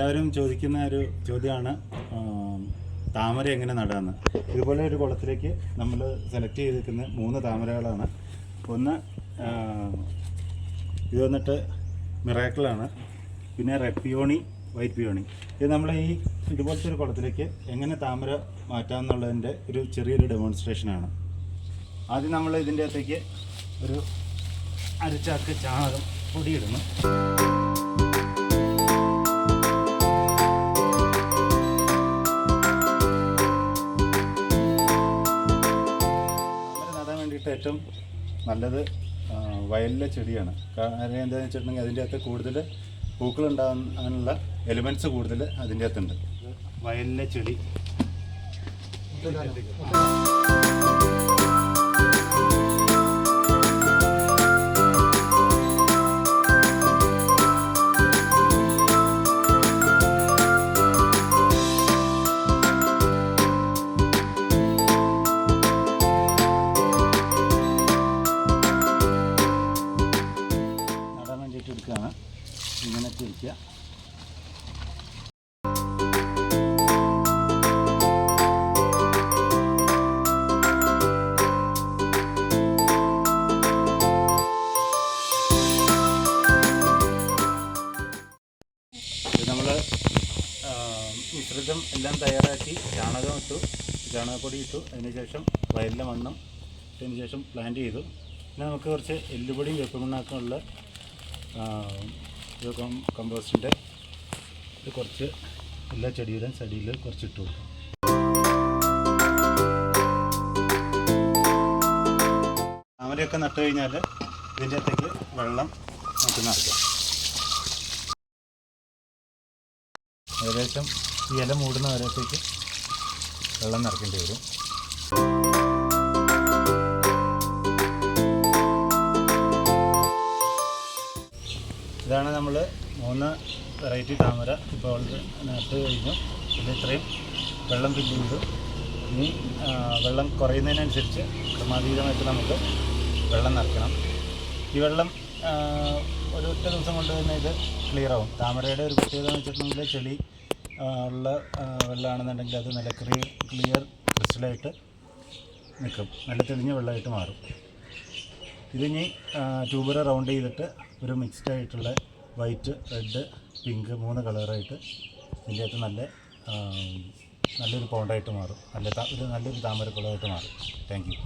എല്ലാവരും ചോദിക്കുന്ന ഒരു ചോദ്യമാണ് താമര എങ്ങനെ നടാന്ന്. ഇതുപോലെ ഒരു കുളത്തിലേക്ക് നമ്മൾ സെലക്ട് ചെയ്തിരിക്കുന്ന മൂന്ന് താമരകളാണ്. ഒന്ന് ഇത് വന്നിട്ട് മിറാക്കിളാണ് പിന്നെ റെഡ് പിയോണി വൈറ്റ് പിയോണി ഇത് നമ്മൾ ഈ ഇതുപോലത്തെ ഒരു കുളത്തിലേക്ക് എങ്ങനെ താമര മാറ്റാം മാറ്റാമെന്നുള്ളതിന്റെ ഒരു ചെറിയൊരു ഡെമോൺസ്ട്രേഷനാണ് ആദ്യം നമ്മൾ ഇതിന്റെ അകത്തേക്ക് ഒരു അരച്ചാക്ക് ചാണകം പൊടിയിടുന്നു ഏറ്റവും നല്ലത് വയലിലെ ചെടിയാണ്. കാരണം എന്താണെന്ന് വെച്ചിട്ടുണ്ടെങ്കിൽ അതിന്റെ അകത്ത് കൂടുതൽ പൂക്കൾ ഉണ്ടാകാനുള്ള എലിമെന്റ്സ് കൂടുതൽ അതിന്റെ അകത്തുണ്ട്. വയലിലെ ചെടി. എടുക്കുകയാണ് ഇങ്ങനെ തിരിക്കുക നമ്മൾ മിശ്രിതം എല്ലാം തയ്യാറാക്കി ചാണകം ഇട്ടു ചാണകപ്പൊടി ഇട്ടു. അതിനുശേഷം വയലിലെ മണ്ണും അതിനുശേഷം പ്ലാന്റ് ചെയ്തു. പിന്നെ നമുക്ക് കുറച്ച് എല്ലുപൊടിയും വേപ്പമണ്ണാക്കുമുള്ള ഇത് കമ്പോസ്റ്റിന്റെ ഇത് കുറച്ച് എല്ലാ ചെടിയുടെയും സൈഡിൽ കുറച്ച് ഇട്ട് കൊടുക്കും. താമരയൊക്കെ നട്ടു കഴിഞ്ഞാൽ ഇതിന്റെ അകത്തേക്ക് വെള്ളം നമുക്ക് നിറയ്ക്കാം. ഏകദേശം ഈ ഇല മൂടുന്ന വരത്തേക്ക് വെള്ളം നിറയ്ക്കേണ്ടി വരും. ഇതാണ് നമ്മൾ മൂന്ന് വെറൈറ്റി താമര ഇപ്പോൾ നട്ട് കഴിഞ്ഞു. പിന്നെ ഇത്രയും വെള്ളം ഫില്ല് ചെയ്തു ഇനി വെള്ളം കുറയുന്നതിനനുസരിച്ച് ക്രമാതീതമായിട്ട് നമുക്ക് വെള്ളം നിറയ്ക്കണം. ഈ വെള്ളം ഒരു ഒറ്റ ദിവസം കൊണ്ട് തന്നെ ഇത് ക്ലിയർ ആവും. താമരയുടെ ഒരു പ്രത്യേകത എന്ന് വെച്ചിട്ടുണ്ടെങ്കിൽ ചെളി ഉള്ള വെള്ളമാണെന്നുണ്ടെങ്കിൽ അത് നല്ല ക്ലിയർ ക്ലിയർ ക്രിസ്റ്റലായിട്ട് നിൽക്കും. നല്ല തെളിഞ്ഞ വെള്ളമായിട്ട് മാറും. ഇതിനി ട്യൂബർ റൗണ്ട് ചെയ്തിട്ട് ഒരു മിക്സ്ഡ് ആയിട്ടുള്ള വൈറ്റ് റെഡ് പിങ്ക് മൂന്ന് കളറായിട്ട് ഇതിന്റെ അകത്ത് നല്ല നല്ലൊരു പോണ്ടായിട്ട് മാറും. നല്ല ഒരു നല്ലൊരു താമരക്കുളമായിട്ട് മാറും. Thank you